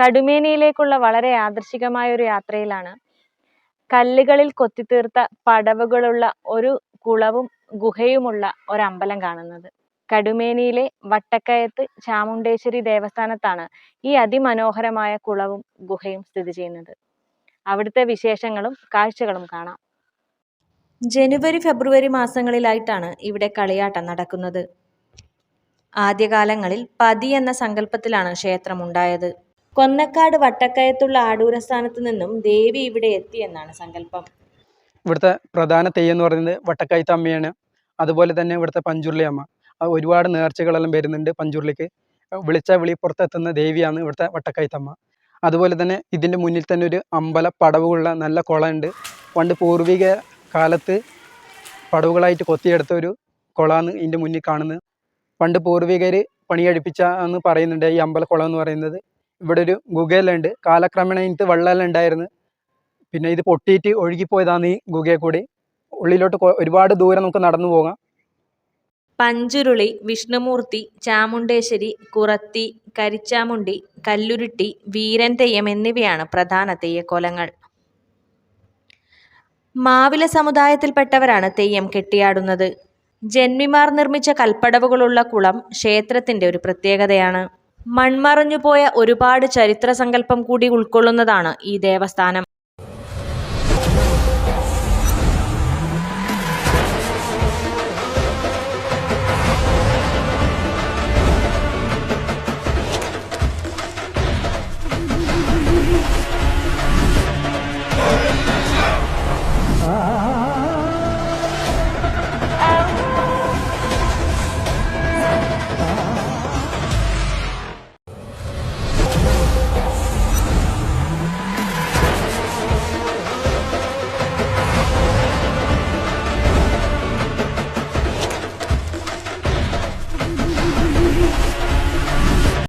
കടുമേനിയിലേക്കുള്ള വളരെ യാദൃശികമായ ഒരു യാത്രയിലാണ്. കല്ലുകളിൽ കൊത്തിത്തീർത്ത പടവുകളുള്ള ഒരു കുളവും ഗുഹയുമുള്ള ഒരമ്പലം കാണുന്നത്. കടുമേനിയിലെ വട്ടക്കയത്ത് ചാമുണ്ടേശ്വരി ദേവസ്ഥാനത്താണ് ഈ അതിമനോഹരമായ കുളവും ഗുഹയും സ്ഥിതി ചെയ്യുന്നത്. അവിടുത്തെ വിശേഷങ്ങളും കാഴ്ചകളും കാണാം. ജനുവരി ഫെബ്രുവരി മാസങ്ങളിലായിട്ടാണ് ഇവിടെ കളിയാട്ടം നടക്കുന്നത്. ആദ്യകാലങ്ങളിൽ പതി എന്ന സങ്കല്പത്തിലാണ് ക്ഷേത്രമുണ്ടായത്. കൊന്നക്കാട് വട്ടക്കയത്തുള്ള ആടൂരസ്ഥാനത്ത് നിന്നും ദേവി ഇവിടെ എത്തി എന്നാണ് സങ്കല്പം. ഇവിടുത്തെ പ്രധാന തെയ്യം എന്ന് പറയുന്നത് വട്ടക്കയത്ത് അമ്മയാണ്. അതുപോലെ തന്നെ ഇവിടുത്തെ പഞ്ചുരുളി അമ്മ. ഒരുപാട് നേർച്ചകളെല്ലാം വരുന്നുണ്ട് പഞ്ചുരുളിക്ക്. വിളിച്ച വിളി പുറത്തെത്തുന്ന ദേവിയാണ് ഇവിടുത്തെ വട്ടക്കയത്തമ്മ അതുപോലെ തന്നെ ഇതിന്റെ മുന്നിൽ തന്നെ ഒരു അമ്പല പടവുകളുള്ള നല്ല കുളമുണ്ട്. പണ്ട് പൂർവിക കാലത്ത് പടവുകളായിട്ട് കൊത്തിയെടുത്ത ഒരു കുളമാണ് ഇതിന്റെ മുന്നിൽ കാണുന്നത്. പണ്ട് പൂർവികർ പണികഴിപ്പിച്ച എന്ന് പറയുന്നുണ്ട് ഈ അമ്പലക്കുളം എന്ന് പറയുന്നത്. ഇവിടെ ഒരു ഗുഹയെല്ലാം ഉണ്ട് കാലക്രമേണ ഇതിനകത്ത് വെള്ളമെല്ലാം ഉണ്ടായിരുന്നു. പിന്നെ ഇത് പൊട്ടിയിട്ട് ഒഴുകിപ്പോയതാണ് ഈ ഗുഗയെ കൂടി. ഉള്ളിലോട്ട് ഒരുപാട് ദൂരം നമുക്ക് നടന്നു പോകാം. പഞ്ചുരുളി വിഷ്ണുമൂർത്തി ചാമുണ്ടേശ്വരി കുറത്തി കരിച്ചാമുണ്ടി കല്ലുരുട്ടി വീരൻ തെയ്യം എന്നിവയാണ് പ്രധാന തെയ്യക്കോലങ്ങൾ. മാവില സമുദായത്തിൽപ്പെട്ടവരാണ് തെയ്യം കെട്ടിയാടുന്നത്. ജന്മിമാർ നിർമ്മിച്ച കൽപ്പടവുകളുള്ള കുളം ക്ഷേത്രത്തിന്റെ ഒരു പ്രത്യേകതയാണ്. മൺമറഞ്ഞുപോയ ഒരുപാട് ചരിത്ര സങ്കല്പം കൂടി ഉൾക്കൊള്ളുന്നതാണ് ഈ ദേവസ്ഥാനം.